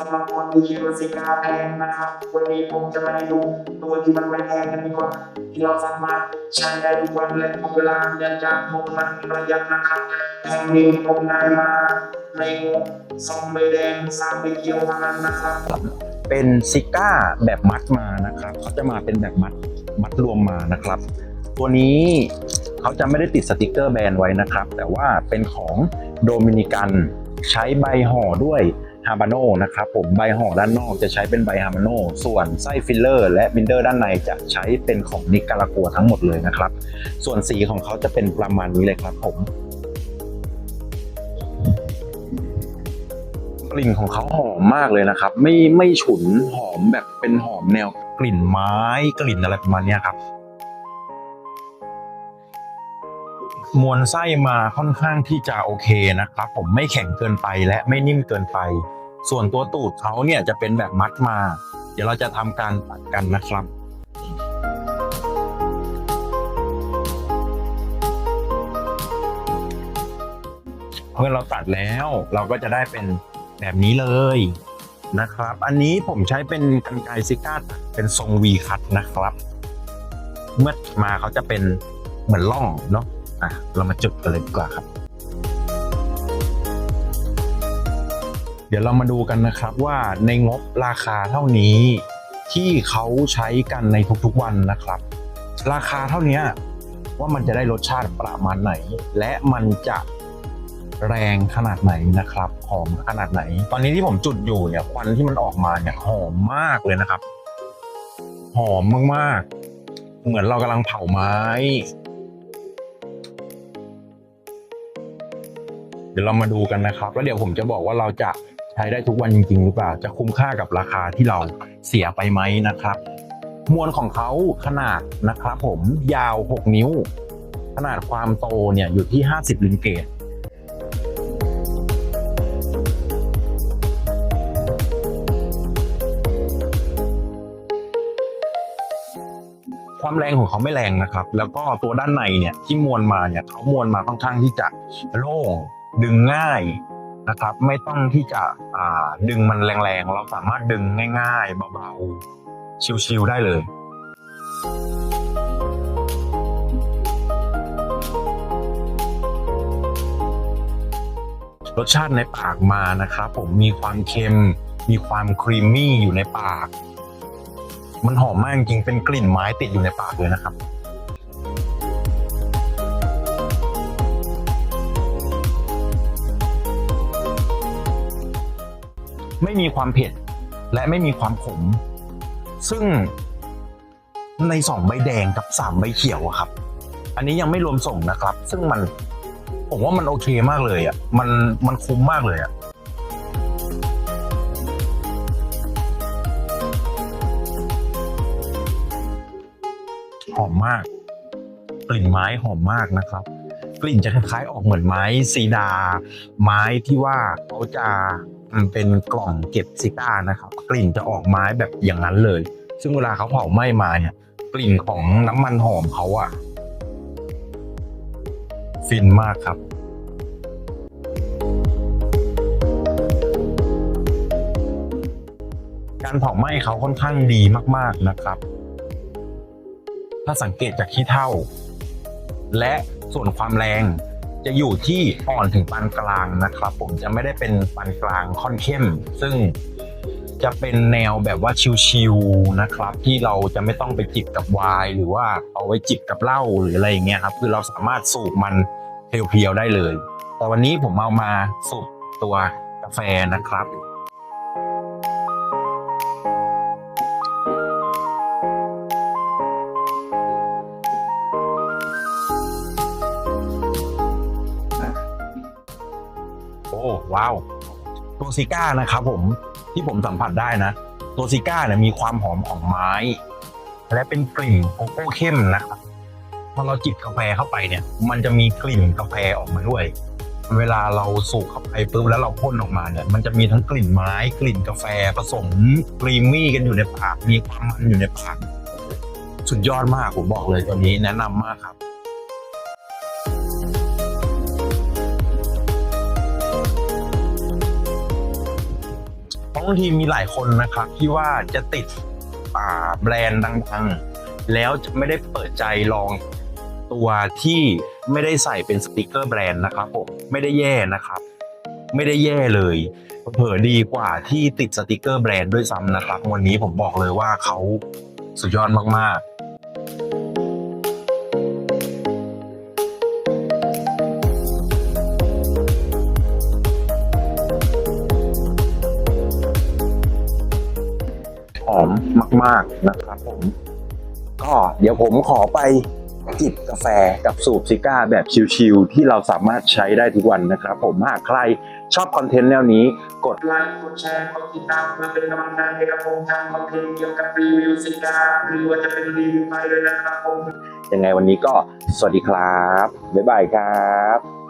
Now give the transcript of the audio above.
สำหรับคนที่คิดว่าสินค้าแพงนะครับ วันนี้ผมจะมาให้ดูตัวที่มันไม่แพงกันดีกว่า ที่เราสามารถใช้ได้ทุกวันและทุกเวลาเนื่องจากงบมันประหยัดนะครับแห่งนี้ผมได้มาในงบสองใบแดงสามใบเขียวเท่านั้นนะครับ เป็นซิก้าแบบมัดมานะครับเขาจะมาเป็นแบบมัดมัดรวมมานะครับ ตัวนี้เขาจะไม่ได้ติดสติกเกอร์แบรนด์ไว้นะครับ แต่ว่าเป็นของโดมินิกันใช้ใบห่อด้วย ฮาบาโนนะครับผมใบห่อด้านนอกจะใช้เป็นใบฮาบาโนส่วนไส้ฟิลเลอร์ และบินเดอร์ด้านในจะใช้เป็นของนิการากัวทั้งหมดเลยนะครับ ส่วนสีของเขาจะเป็นประมาณนี้เลยครับผมกลิ่นของเขาหอมมากเลยนะครับ ไม่ไม่ฉุนหอมแบบเป็นหอมแนวกลิ่นไม้กลิ่นอะไรประมาณนี้ครับ มวลไส้มาค่อนข้างที่จะโอเคนะครับผมไม่แข็งเกินไปและไม่นิ่มเกินไป ส่วนตัวตูดเขาเนี่ยจะเป็นแบบมัดมา เดี๋ยวเราจะทำการตัดกันนะครับเมื่อเราตัดแล้วเราก็จะได้เป็นแบบนี้เลยนะครับ อันนี้ผมใช้เป็นกันไกรซิก้าตัดเป็นทรง V คัตนะครับ เมื่อมาเขาจะเป็นเหมือนล่องเนาะ อะเรามาจุดกันเลยดีกว่าครับ เดี๋ยวเรามาดูกันนะครับว่าในงบราคาเท่านี้ที่เขาใช้กันในทุกๆวันนะครับ ราคาเท่านี้ว่ามันจะได้รสชาติประมาณไหน และมันจะแรงขนาดไหนนะครับหอมขนาดไหน ตอนนี้ที่ผมจุดอยู่เนี่ยควันที่มันออกมาเนี่ยหอมมากเลยนะครับ หอมมากๆ เหมือนเรากำลังเผาไม้ ดี๋ยวเรามาดูกันนะครับ แล้วเดี๋ยวผมจะบอกว่าเราจะใช้ได้ทุกวันจริง ๆ หรือเปล่า จะคุ้มค่ากับราคาที่เราเสียไปไหมนะครับ มวลของเขาขนาดนะครับผมยาว 6 นิ้ว ขนาดความโตเนี่ยอยู่ที่ 50ลินเกตความแรงของเขาไม่แรงนะครับ แล้วก็ตัวด้านในเนี่ยที่มวลมาเนี่ยเขามวลมาค่อนข้างที่จะโล่ง ดึงง่ายนะครับ ไม่ต้องที่จะดึงมันแรงๆ เราสามารถดึงง่ายๆเบาๆ ชิวๆได้เลย รสชาติในปากมานะครับผมมีความเค็ม มีความครีมมี่อยู่ในปาก มันหอมมากจริงเป็นกลิ่นไม้ติดอยู่ในปากเลยนะครับ ไม่มีความเผ็ด และไม่มีความขม ซึ่งในสองใบแดงกับสามใบเขียวอะครับ อันนี้ยังไม่รวมส่งนะครับ ซึ่งมันผมว่ามันโอเคมากเลยอะมันมันคุ้มมากเลยอะหอมมาก กลิ่นไม้หอมมากนะครับ กลิ่นจะคล้ายๆออกเหมือนไม้ซีดา ไม้ที่ว่าเขาจะ อืมเป็นกล่องเก็บซิก้านะครับ กลิ่นจะออกไม้แบบอย่างนั้นเลย ซึ่งเวลาเขาเผาไหม้มาเนี่ย กลิ่นของน้ำมันหอมเขาอะฟินมากครับการเผาไหม้เขาค่อนข้างดีมาก ๆนะครับ ถ้าสังเกตจากขี้เท่า และส่วนความแรง จะอยู่ที่อ่อนถึงปานกลางนะครับ ผมจะไม่ได้เป็นปานกลางค่อนเข้ม ซึ่งจะเป็นแนวแบบว่าชิวๆนะครับ ที่เราจะไม่ต้องไปจิบกับไวน์หรือว่าเอาไว้จิบกับเหล้าหรืออะไรอย่างเงี้ยครับ คือเราสามารถสูบมันเพียวๆได้เลย แต่วันนี้ผมเอามาสูบตัวกาแฟนะครับ อ้ว้าว ตัวซิก้านะครับผมที่ผมสัมผัสได้นะ ตัวซิก้าเนี่ยมีความหอมของไม้ และเป็นกลิ่นโกโก้เข้มนะครับพอเราจิบกาแฟเข้าไปเนี่ย มันจะมีกลิ่นกาแฟออกมาด้วย เวลาเราสูบเข้าไปปุ๊บแล้วเราพ่นออกมาเนี่ย มันจะมีทั้งกลิ่นไม้กลิ่นกาแฟผสมครีมมี่กันอยู่ในปาก มีความมันอยู่ในปาก สุดยอดมากผมบอกเลยตัวนี้แนะนำมากครับ บางทีมีหลายคนนะครับที่ว่าจะติดป่าแบรนด์ดังๆ แล้วจะไม่ได้เปิดใจลองตัวที่ไม่ได้ใส่เป็นสติกเกอร์แบรนด์นะครับผมไม่ได้แย่นะครับ ไม่ได้แย่เลยเผอดีกว่าที่ติดสติกเกอร์แบรนด์ด้วยซ้ำนะครับ วันนี้ผมบอกเลยว่าเขาสุดยอดมากๆ มากๆนะครับผม ก็เดี๋ยวผมขอไปจิบกาแฟกับสูบซิก้าแบบชิลๆที่เราสามารถใช้ได้ทุกวันนะครับผมหากใครชอบคอนเทนต์แนวนี้ กดไลค์กดแชร์กดติดตามเพื่อเป็นกำลังใจให้กับผมทำคอนเทนต์เกี่ยวกับรีวิวสินค้าหรือว่าจะเป็นรีวิวไปเลยนะครับผมยังไงวันนี้ก็สวัสดีครับ บ๊ายบายครับ